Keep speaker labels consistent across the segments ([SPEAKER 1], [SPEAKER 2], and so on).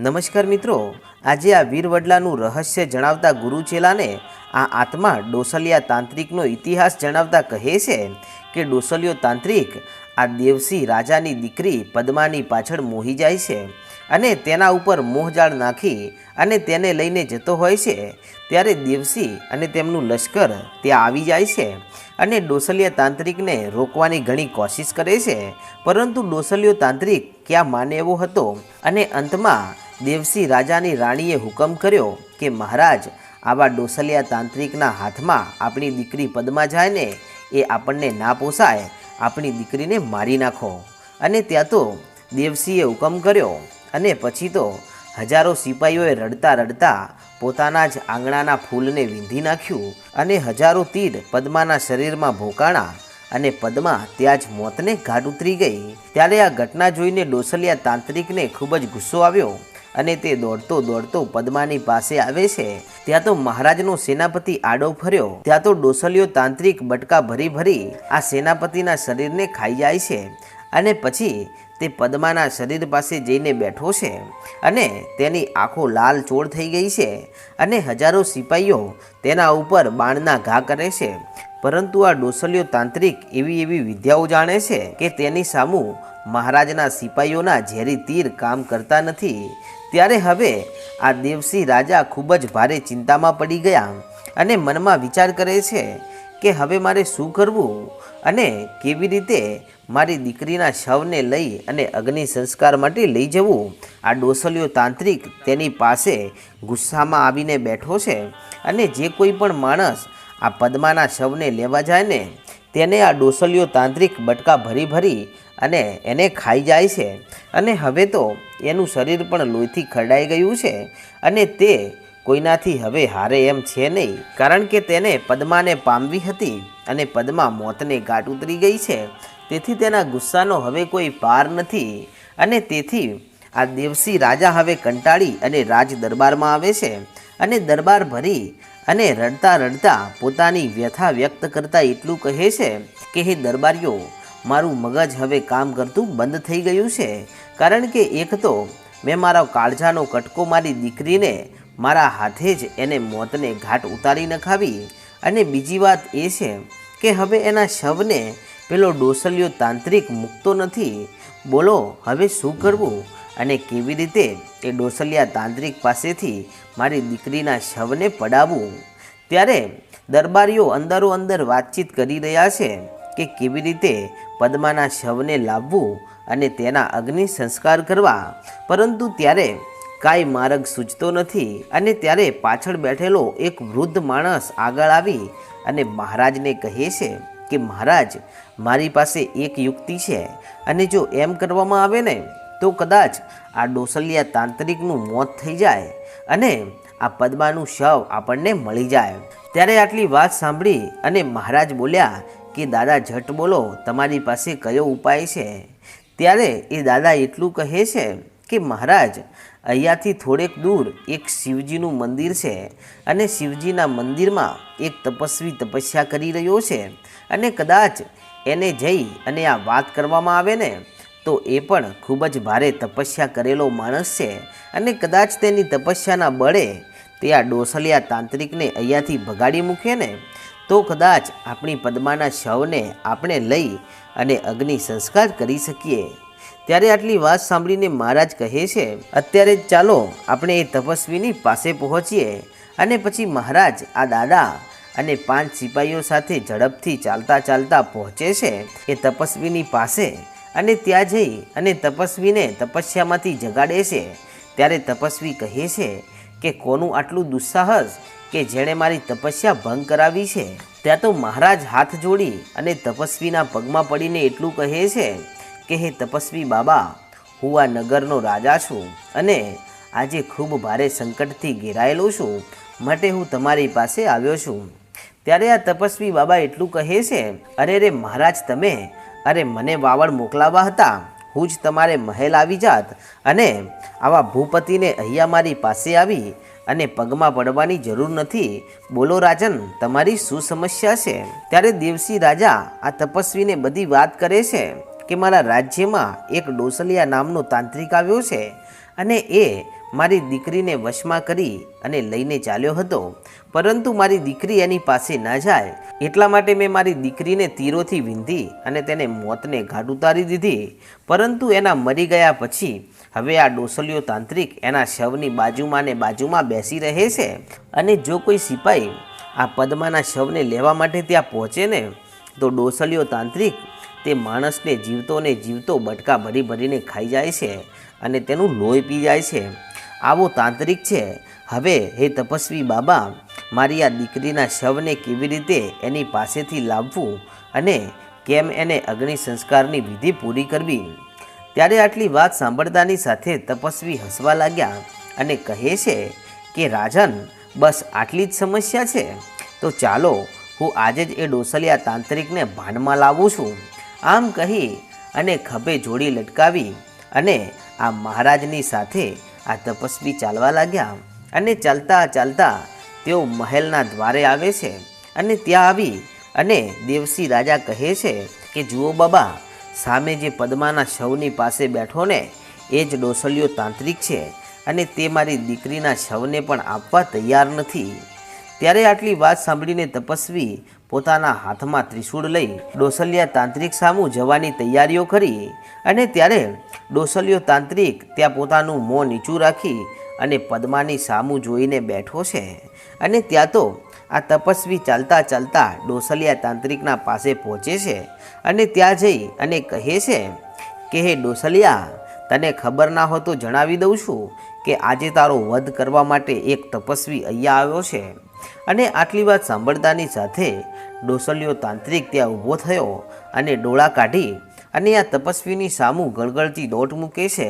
[SPEAKER 1] નમસ્કાર મિત્રો. આજે આ વીરવડલાનું રહસ્ય જણાવતા ગુરુચેલાને આ આત્મા ડોસલિયા તાંત્રિકનો ઇતિહાસ જણાવતા કહે છે કે ડોસલિયો તાંત્રિક આ દેવસી રાજાની દીકરી પદ્માની પાછળ મોહી જાય છે અને તેના ઉપર મોહજાળ નાખી અને તેને લઈને જતો હોય છે. ત્યારે દેવસી અને તેમનું લશ્કર ત્યાં આવી જાય છે અને ડોસલિયા તાંત્રિકને રોકવાની ઘણી કોશિશ કરે છે. પરંતુ ડોસલિયો તાંત્રિક ક્યાં માને એવો હતો અને અંતમાં દેવસી રાજાની રાણીએ હુકમ કર્યો કે મહારાજ, આવા ડોસલિયા તાંત્રિકના હાથમાં આપણી દીકરી પદમાં જાય ને એ આપણને ના પોસાય, આપણી દીકરીને મારી નાખો. અને ત્યાં તો દેવસીએ હુકમ કર્યો અને પછી તો હજારો સિપાહીઓએ રડતા રડતા પોતાના જ આંગણાના ફૂલને વીંધી નાખ્યું અને હજારો તીર પદ્માના શરીરમાં ભોકાણા અને પદ્મા ત્યાં જ મોતને ઘાટ ઉતરી ગઈ. ત્યારે આ ઘટના જોઈને ડોસલિયા તાંત્રિકને ખૂબ જ ગુસ્સો આવ્યો. અને તે દોડતો દોડતો પદ્માની પાસે આવે છે. ત્યાં તો મહારાજનો સેનાપતિ આડો ફર્યો. ત્યાં તો ડોસલિયો તાંત્રિક બટકા ભરી ભરી આ સેનાપતિના શરીરને ખાઈ જાય છે અને પછી તે પદ્માના શરીર પાસે જઈને બેઠો છે અને તેની આંખો લાલ ચોળ થઈ ગઈ છે અને હજારો સિપાહીઓ તેના ઉપર બાણના ઘા કરે છે. પરંતુ આ ડોસલિયો તાંત્રિક એવી એવી વિદ્યાઓ જાણે છે કે તેની સામું મહારાજના સિપાહીઓના ઝેરી તીર કામ કરતા નથી. ત્યારે હવે આ દેવસિંહ રાજા ખૂબ જ ભારે ચિંતામાં પડી ગયા અને મનમાં વિચાર કરે છે કે હવે મારે શું કરવું અને કેવી રીતે મારી દીકરીના શવને લઈ અને અગ્નિ સંસ્કાર માટે લઈ જવું. આ ડોસલિયો તાંત્રિક તેની પાસે ગુસ્સામાં આવીને બેઠો છે અને જે કોઈ પણ માણસ આ પદ્માના શવને લેવા જાય ને, તેને આ ડોસલિયો તાંત્રિક બટકા ભરી ભરી અને એને ખાઈ જાય છે. અને હવે તો એનું શરીર પણ લોહીથી ખરડાઈ ગયું છે અને તે કોઈનાથી હવે હારે એમ છે નહીં. કારણ કે તેને પદ્માને પામવી હતી અને પદ્મા મોતને ગાંઠ ઉતરી ગઈ છે. તેથી તેના ગુસ્સાનો હવે કોઈ પાર નથી. અને તેથી આ દેવસી રાજા હવે કંટાળી અને રાજ દરબારમાં આવે છે અને દરબાર ભરી અને રડતા રડતા પોતાની વ્યથા વ્યક્ત કરતા એટલું કહે છે કે, હે દરબારીઓ મારું મગજ હવે કામ કરતું બંધ થઈ ગયું છે. કારણ કે એક તો, મેં મારા કાળજાનો કટકો મારી દીકરીને મારા હાથે જ એને મોતને ઘાટ ઉતારી નખાવી. અને બીજી વાત એ છે કે હવે એના શવને પેલો ડોસલિયો તાંત્રિક મૂકતો નથી. બોલો, હવે શું કરવું? અને કેવી રીતે એ ડોસલિયા તાંત્રિક પાસેથી મારી દીકરીના શવને પડાવવું? ત્યારે દરબારીઓ અંદરો અંદર વાતચીત કરી રહ્યા છે. કે કેવી રીતે પદ્માના શવને લાવવું અને તેના અગ્નિ સંસ્કાર કરવા? પરંતુ ત્યારે કાંઈ માર્ગ સૂચતો નથી અને ત્યારે પાછળ બેઠેલો એક વૃદ્ધ માણસ આગળ આવી અને મહારાજને કહે છે કે, મહારાજ, મારી પાસે એક યુક્તિ છે અને જો એમ કરવામાં આવે ને, તો કદાચ આ ડોસલિયા તાંત્રિકનું મોત થઈ જાય અને આ પદ્માનું શવ આપણને મળી જાય. ત્યારે આટલી વાત સાંભળી અને મહારાજ બોલ્યા કે દાદા ઝટ બોલો, તમારી પાસે કયો ઉપાય છે? ત્યારે એ દાદા એટલું કહે છે કે, મહારાજ, અહીંયાથી થોડેક દૂર એક શિવજીનું મંદિર છે અને શિવજીના મંદિરમાં એક તપસ્વી તપસ્યા કરી રહ્યો છે અને કદાચ એને જઈ અને આ વાત કરવામાં આવે ને, તો એ પણ ખૂબ જ ભારે તપસ્યા કરેલો માણસ છે અને કદાચ તેની તપસ્યાના બળે તે આ ડોસલિયા તાંત્રિકને અહીંયાથી ભગાડી મૂકે ને તો કદાચ આપણી પદ્માના શવને આપણે લઈ અને અગ્નિ સંસ્કાર કરી શકીએ. ત્યારે આટલી વાત સાંભળીને મહારાજ કહે છે, અત્યારે ચાલો, આપણે એ તપસ્વીની પાસે પહોંચીએ અને પછી મહારાજ આ દાદા અને પાંચ સિપાહીઓ સાથે ઝડપથી ચાલતા ચાલતા પહોંચે છે એ તપસ્વીની પાસે અને ત્યાં જઈ અને તપસ્વીને તપસ્યામાંથી જગાડે છે. ત્યારે તપસ્વી કહે છે કે, કોનું આટલું દુસ્સાહસ કે જેણે મારી તપસ્યા ભંગ કરાવી છે, ત્યાં તો મહારાજ હાથ જોડી અને તપસ્વીના પગમાં પડીને એટલું કહે છે કે, હે તપસ્વી બાબા, હું આ નગરનો રાજા છું અને આજે ખૂબ ભારે સંકટથી ઘેરાયેલો છું, માટે હું તમારી પાસે આવ્યો છું. ત્યારે આ તપસ્વી બાબા એટલું કહે છે, અરે રે મહારાજ તમે, અરે મને વાવડ મોકલાવા હતા, હું જ તમારે મહેલ આવી જાત અને આવા ભૂપતિને અહીંયા મારી પાસે આવી અને પગમાં પડવાની જરૂર નથી. બોલો રાજન, તમારી શું સમસ્યા છે? ત્યારે દેવસી રાજા આ તપસ્વીને બધી વાત કરે છે કે મારા રાજ્યમાં એક ડોસલિયા નામનો તાંત્રિક આવ્યો છે અને એ મારી દીકરીને વશમાં કરી અને લઈને ચાલ્યો હતો. પરંતુ મારી દીકરી એની પાસે ના જાય. એટલા માટે મેં મારી દીકરીને તીરોથી વીંધી અને તેને મોતને ઘાટ ઉતારી દીધી. પરંતુ એના મરી ગયા પછી હવે આ ડોસલીઓ તાંત્રિક એના શવની બાજુમાં ને બાજુમાં બેસી રહે છે અને જો કોઈ સિપાઈ આ પદ્માના શવને લેવા માટે ત્યાં પહોંચે ને, તો ડોસલીઓ તાંત્રિક તે માણસને જીવતો ને જીવતો બટકા ભરી ભરીને ખાઈ જાય છે અને તેનું લોહી પી જાય છે. આવો તાંત્રિક છે. હવે હે તપસ્વી બાબા, મારી આ દીકરીના શવને કેવી રીતે એની પાસેથી લાવવું અને કેમ એને અગ્નિ સંસ્કારની વિધિ પૂરી કરવી? ત્યારે આટલી વાત સાંભળતાની સાથે તપસ્વી હસવા લાગ્યા અને કહે છે કે, રાજન, બસ આટલી જ સમસ્યા છે. તો ચાલો, હું આજે જ એ ડોસલિયા તાંત્રિકને ભાનમાં લાવું છું. આમ કહી અને ખભે જોડી લટકાવી અને આ મહારાજની સાથે આ તપસ્વી ચાલવા લાગ્યા. અને ચાલતા ચાલતા તેઓ મહેલના દ્વારે આવે છે અને ત્યાં આવી અને દેવસી રાજા કહે છે કે, જુઓ બાબા સામે જે પદ્માના શવની પાસે બેઠો ને, એ જ ડોસલિયો તાંત્રિક છે અને તે મારી દીકરીના શવને પણ આપવા તૈયાર નથી. ત્યારે આટલી વાત સાંભળીને તપસ્વી પોતાના હાથમાં ત્રિશૂળ લઈ ડોસલિયા તાંત્રિક સામું જવાની તૈયારીઓ કરી અને ત્યારે ડોસલિયો તાંત્રિક ત્યાં પોતાનું મોં નીચું રાખી અને પદ્માની સામું જોઈને બેઠો છે અને ત્યાં તો આ તપસ્વી ચાલતા ચાલતા ડોસલિયા તાંત્રિકના પાસે પહોંચે છે અને ત્યાં જઈ અને કહે છે કે, હે ડોસલિયા, તને ખબર ના હોય તો જણાવી દઉં છું કે આજે તારો વધ કરવા માટે એક તપસ્વી અહીંયા આવ્યો છે. અને આટલી વાત સાંભળતાની સાથે ડોસલિયો તાંત્રિક ત્યાં ઊભો થયો અને ડોળા કાઢી અને આ તપસ્વીની સામું ગળગળતી દોટ મૂકે છે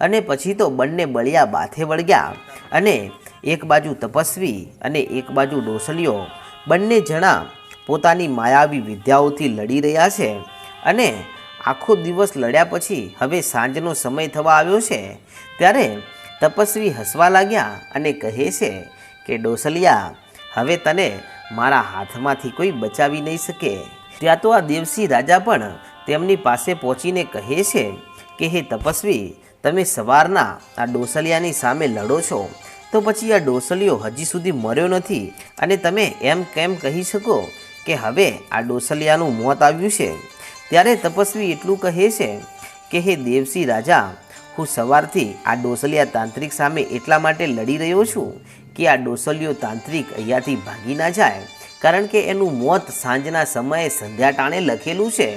[SPEAKER 1] અને પછી તો બંને બળિયા બાથે વળગ્યા અને એક બાજુ તપસ્વી અને એક બાજુ ડોસલિયો બંને જણા પોતાની માયાવી વિદ્યાઓથી લડી રહ્યા છે અને આખો દિવસ લડ્યા પછી હવે સાંજનો સમય થવા આવ્યો છે ત્યારે તપસ્વી હસવા લાગ્યા અને કહે છે કે, ડોસલિયા, હવે તને મારા હાથમાંથી કોઈ બચાવી નહીં શકે. ત્યાં તો આ દેવસી રાજા પણ તેમની પાસે પહોંચીને કહે છે કે, હે તપસ્વી, તમે સવારના આ ડોસલિયાની સામે લડો છો તો પછી આ ડોસલિયો હજી સુધી મર્યો નથી. અને તમે એમ કેમ કહી શકો કે હવે આ ડોસલિયાનું મોત આવ્યું છે? ત્યારે તપસ્વી એટલું કહે છે કે, હે દેવસી રાજા, હું સવારથી આ ડોસલિયા તાંત્રિક સામે એટલા માટે લડી રહ્યો છું કે આ ડોસલિયો તાંત્રિક અહીંયાથી ભાગી ના જાય, કારણ કે એનું મોત સાંજના સમયે સંધ્યા ટાણે લખેલું છે.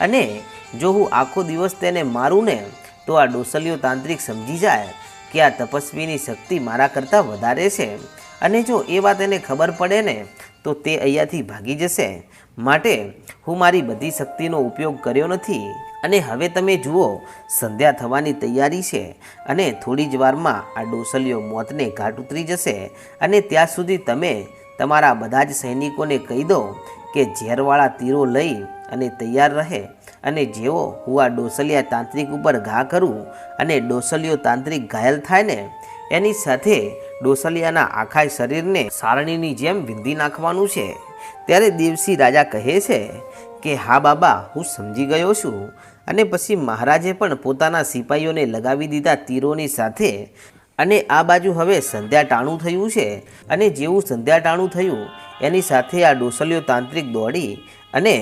[SPEAKER 1] અને જો હું આખો દિવસ તેને મારું ને, તો આ ડોસલિયો તાંત્રિક સમજી જાય કે આ તપસ્વીની શક્તિ મારા કરતાં વધારે છે. અને જો એ વાત એને ખબર પડે ને, તો તે અહીંયાથી ભાગી જશે. માટે હું મારી બધી શક્તિનો ઉપયોગ કર્યો નથી. અને હવે તમે જુઓ, સંધ્યા થવાની તૈયારી છે. અને થોડી જ વારમાં આ ડોસલીઓ મોતને ઘાટ ઉતરી જશે. અને ત્યાં સુધી તમે તમારા બધા જ સૈનિકોને કહી દો કે ઝેરવાળા તીરો લઈ અને તૈયાર રહે અને જેવો હું આ ડોસલિયા તાંત્રિક ઉપર ઘા કરું અને ડોસલિયો તાંત્રિક ઘાયલ થાય ને, એની સાથે ડોસલિયાના આખા શરીરને સારણીની જેમ વિંધી નાખવાનું છે. ત્યારે દેવસી રાજા કહે છે કે, હા બાબા, હું સમજી ગયો છું. અને પછી મહારાજે પણ પોતાના સિપાહીઓને લગાવી દીધા તીરોની સાથે અને આ બાજુ હવે સંધ્યા ટાણું થયું છે. અને જેવું સંધ્યા ટાણું થયું, એની સાથે આ ડોસલિયો તાંત્રિક દોડી અને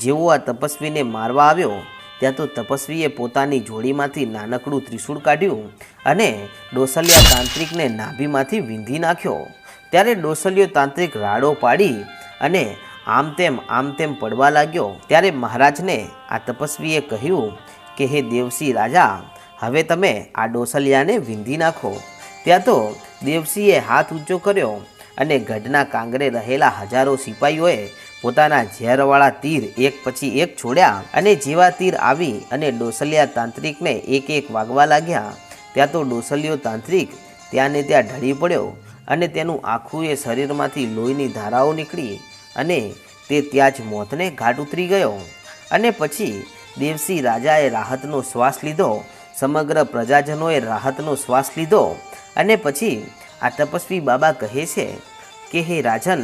[SPEAKER 1] જેવો આ તપસ્વીને મારવા આવ્યો, ત્યાં તો તપસ્વીએ પોતાની જોડીમાંથી નાનકડું ત્રિશૂળ કાઢ્યું અને ડોસલિયા તાંત્રિકને નાભીમાંથી વીંધી નાખ્યો. ત્યારે ડોસલિયો તાંત્રિક રાડો પાડી અને આમ તેમ આમ તેમ પડવા લાગ્યો. ત્યારે મહારાજને આ તપસ્વીએ કહ્યું કે, હે દેવસી રાજા, હવે તમે આ ડોસલિયાને વીંધી નાખો. ત્યાં તો દેવસીએ હાથ ઊંચો કર્યો અને ગઢના કાંગરે રહેલા હજારો સિપાહીઓએ પોતાના ઝેરવાળા તીર એક પછી એક છોડ્યા અને જેવા તીર આવી અને ડોસલિયા તાંત્રિકને એક એક વાગવા લાગ્યા, ત્યાં તો ડોસલિયો તાંત્રિક ત્યાં ને ત્યાં ઢળી પડ્યો અને તેનું આખું એ શરીરમાંથી લોહીની ધારાઓ નીકળી અને તે ત્યાં જ મોતને ઘાટ ઉતરી ગયો. અને પછી દેવસી રાજાએ રાહતનો શ્વાસ લીધો, સમગ્ર પ્રજાજનોએ રાહતનો શ્વાસ લીધો અને પછી આ તપસ્વી બાબા કહે છે કે, હે રાજન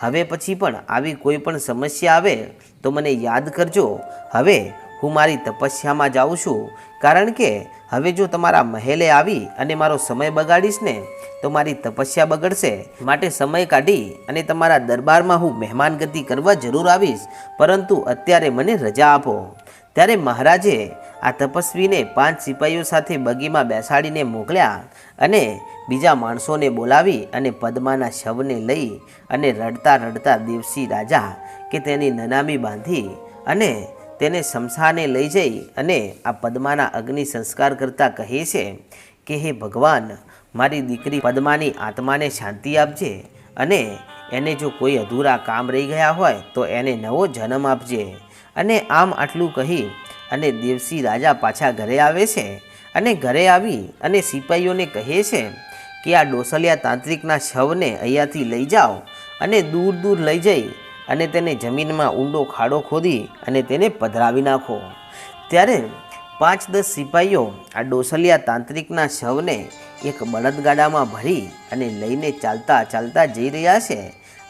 [SPEAKER 1] હવે પછી પણ આવી કોઈ પણ સમસ્યા આવે તો મને યાદ કરજો. હવે હું મારી તપસ્યામાં જાઉં છું. કારણ કે હવે જો તમારા મહેલે આવી અને મારો સમય બગાડીશ ને, તો મારી તપસ્યા બગડશે. માટે સમય કાઢી અને તમારા દરબારમાં હું મહેમાનગતિ કરવા જરૂર આવીશ. પરંતુ અત્યારે મને રજા આપો. ત્યારે મહારાજે આ તપસ્વીને પાંચ સિપાહીઓ સાથે બગીમાં બેસાડીને મોકલ્યા અને બીજા માણસોને બોલાવી અને પદ્માના શવને લઈ અને રડતા રડતા દેવસી રાજા કે તેની નનામી બાંધી અને તેને શમશાને લઈ જઈ અને આ પદ્માના અગ્નિ સંસ્કાર કરતા કહે છે કે, હે ભગવાન, મારી દીકરી પદ્માની આત્માને શાંતિ આપજે અને એને જો કોઈ અધૂરા કામ રહી ગયા હોય તો એને નવો જન્મ આપજે. અને આમ આટલું કહી અને દેવસી રાજા પાછા ઘરે આવે છે અને ઘરે આવી અને સિપાહીઓને કહે છે કે આ ડોસલિયા તાંત્રિકના શવને અહીંયાથી લઈ જાઓ અને દૂર દૂર લઈ જઈ અને તેને જમીનમાં ઊંડો ખાડો ખોદી અને તેને પધરાવી નાખો. ત્યારે પાંચ દસ સિપાહીઓ આ ડોસલિયા તાંત્રિકના શવને એક બળદગાડામાં ભરી અને લઈને ચાલતા ચાલતા જઈ રહ્યા છે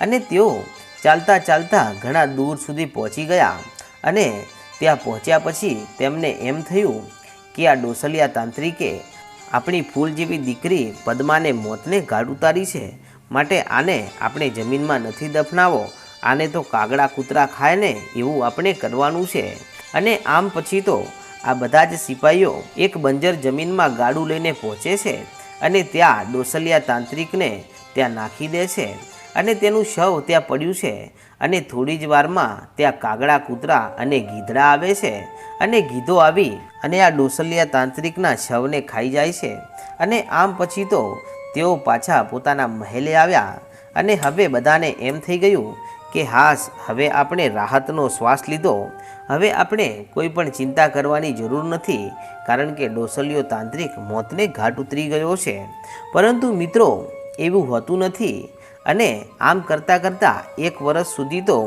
[SPEAKER 1] અને તેઓ ચાલતા ચાલતા ઘણા દૂર સુધી પહોંચી ગયા અને ત્યાં પહોંચ્યા પછી તેમને એમ થયું કે આ ડોસલિયા તાંત્રિકે આપણી ફૂલ જેવી દીકરી પદ્માને મોતને ગાઢ ઉતારી છે. માટે આને આપણે જમીનમાં નથી દફનાવો. આને તો કાગડા કૂતરા ખાય ને એવું આપણે કરવાનું છે. અને આમ પછી તો આ બધા જ સિપાહીઓ એક બંજર જમીનમાં ગાડું લઈને પહોંચે છે. અને ત્યાં ડોસલિયા તાંત્રિકને ત્યાં નાખી દે છે. અને તેનું શવ ત્યાં પડ્યું છે અને થોડી જ વારમાં ત્યાં કાગડા, કૂતરા અને ગીધડા આવે છે અને ગીધો આવી અને આ ડોસલિયા તાંત્રિકના શવને ખાઈ જાય છે. અને આમ પછી તો તેઓ પાછા પોતાના મહેલે આવ્યા અને હવે બધાને એમ થઈ ગયું કે હાસ, હવે આપણે રાહતનો શ્વાસ લીધો. હવે આપણે કોઈ પણ ચિંતા કરવાની જરૂર નથી કારણ કે ડોસલિયો તાંત્રિક મોતને ઘાટ ઉતરી ગયો છે. પરંતુ મિત્રો, એવું હોતું નથી અને આમ કરતાં કરતાં એક વર્ષ સુધી તો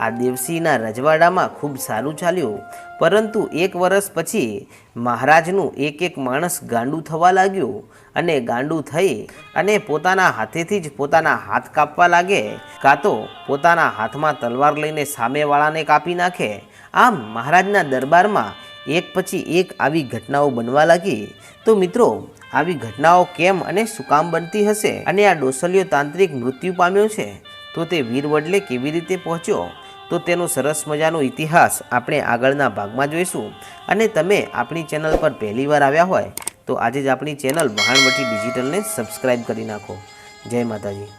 [SPEAKER 1] આ દેવસિંહના રજવાડામાં ખૂબ સારું ચાલ્યું. પરંતુ એક વર્ષ પછી મહારાજનું એક એક માણસ ગાંડું થવા લાગ્યું અને ગાંડું થઈ અને પોતાના હાથેથી જ પોતાના હાથ કાપવા લાગે, કાં તો પોતાના હાથમાં તલવાર લઈને સામેવાળાને કાપી નાખે. આમ મહારાજના દરબારમાં એક પછી એક આવી ઘટનાઓ બનવા લાગી. તો મિત્રો આવી ઘટનાઓ કેમ અને શું કામ બનતી હશે? અને આ ડોસલિયો તાંત્રિક મૃત્યુ પામ્યો છે? તો તે વીરવડલે કેવી રીતે પહોંચ્યો? તો તેનો સરસ મજાનો ઇતિહાસ આપણે આગળના ભાગમાં જોઈશું. અને તમે આપણી ચેનલ પર પહેલીવાર આવ્યા હોય, તો આજે જ આપણી ચેનલ વહાણવટી ડિજિટલને સબસ્ક્રાઈબ કરી નાખો. જય માતાજી.